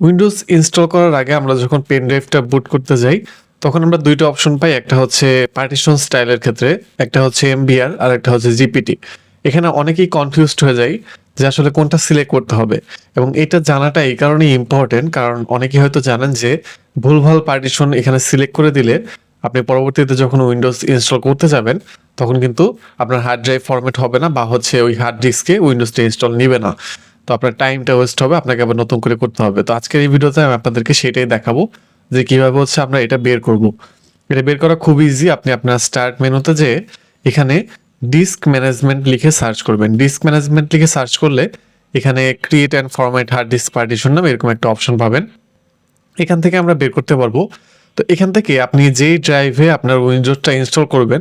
Windows install করার আগে আমরা যখন পেন ড্রাইভটা বুট করতে যাই, তখন আমরা দুইটা অপশন পাই, একটা হচ্ছে পার্টিশন স্টাইলের ক্ষেত্রে, একটা হচ্ছে এমবিআর আর একটা হচ্ছে জিপিটি এখানে অনেকেই কনফিউজড হয়ে যায় যে আসলে কোনটা সিলেক্ট করতে হবে। এবং এটা জানাটা এই কারণেই ইম্পর্টেন্ট কারণ অনেকেই হয়তো জানেন যে ভুলভাল পার্টিশন এখানে সিলেক্ট করে দিলে আপনি পরবর্তীতে যখন উইন্ডোজ ইনস্টল করতে যাবেন, তখন কিন্তু আপনার হার্ড ড্রাইভ ফরম্যাট হবে না বা হচ্ছে ওই হার্ড ডিস্কে উইন্ডোজটা ইনস্টল নিবে না। তো আপনার টাইমটা ওয়েস্ট হবে, আপনাকে আবার নতুন করে করতে হবে। তো আজকের এই ভিডিওতে আমি আপনাদেরকে সেটাই দেখাবো যে কীভাবে হচ্ছে আমরা এটা বের করব। এটা বের করা খুব ইজি আপনি আপনার স্টার্ট মেনুতে যে এখানে ডিস্ক ম্যানেজমেন্ট লিখে সার্চ করবেন। ডিস্ক ম্যানেজমেন্ট লিখে সার্চ করলে এখানে create and format hard disk partition নামে এরকম একটা অপশন পাবেন। এখান থেকে আমরা বের করতে পারব। তো এখান থেকে আপনি যেই ড্রাইভে আপনার উইন্ডোজটা ইনস্টল করবেন,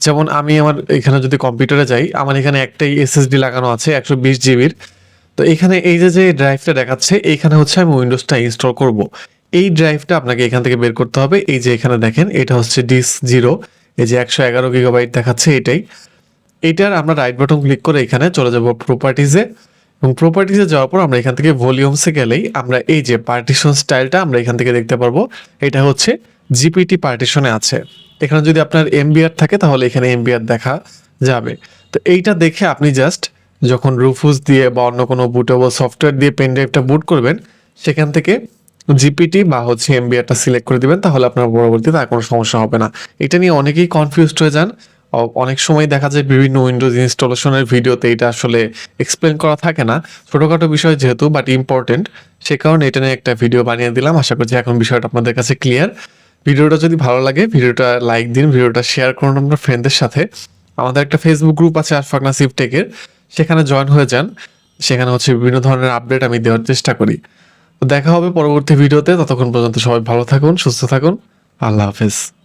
যেমন আমি আমার এখানে যদি কম্পিউটারে যাই, আমার এখানে একটাই এসএসডি লাগানো আছে, একশো বিশ জিবির তো এখানে এই যে যে ড্রাইভটা দেখাচ্ছে এইখানে হচ্ছে আমি উইন্ডোজটা ইনস্টল করব। এই ড্রাইভটা আপনাকে এখান থেকে বের করতে হবে। এই যে এখানে দেখেন, এটা হচ্ছে ডিস জিরো এই যে একশো এগারো গিগাবাইট দেখাচ্ছে এটাই। এটার আমরা রাইট বাটন ক্লিক করে এখানে চলে যাব প্রপার্টিজে এবং প্রপার্টিজে যাওয়ার পর আমরা এখান থেকে ভলিউমসে গেলেই আমরা এই যে পার্টিশন স্টাইলটা আমরা এখান থেকে দেখতে পারব। এটা হচ্ছে জিপিটি পার্টিশনে আছে। এখানে যদি আপনার এমবিআর থাকে, তাহলে এখানে এমবিআর দেখা যাবে। তো এইটা দেখে আপনি জাস্ট যখন রুফুস দিয়ে বা অন্য কোনো বুটেবল সফটওয়্যার দিয়ে পেন ড্রাইভটা বুট করবেন, সেখান থেকে জিপিটি বা হচ্ছে এমবিআরটা সিলেক্ট করে দিবেন, তাহলে আপনার পরবর্তীতে আর কোনো সমস্যা হবে না। এটা নিয়ে অনেকেই কনফিউজড হয়ে যান। অনেক সময় দেখা যায় বিভিন্ন উইন্ডোজ ইনস্টলেশনের ভিডিওতে এটা আসলে এক্সপ্লেন করা থাকে না। ছোটোখাটো বিষয় যেহেতু বাট ইম্পর্টেন্ট সে কারণে এটা নিয়ে একটা ভিডিও বানিয়ে দিলাম। আশা করছি এখন বিষয়টা আপনাদের কাছে ক্লিয়ার ভিডিওটা যদি ভালো লাগে, ভিডিওটা লাইক দিন, ভিডিওটা শেয়ার করুন আপনার ফ্রেন্ডদের সাথে। আমাদের একটা ফেসবুক গ্রুপ আছে আশফাক নাসিফ টেকের সেখানে জয়েন হয়ে যান। সেখানে হচ্ছে বিভিন্ন ধরনের আপডেট আমি দেওয়ার চেষ্টা করি। দেখা হবে পরবর্তী ভিডিওতে। ততক্ষণ পর্যন্ত সবাই ভালো থাকুন, সুস্থ থাকুন। আল্লাহ হাফেজ।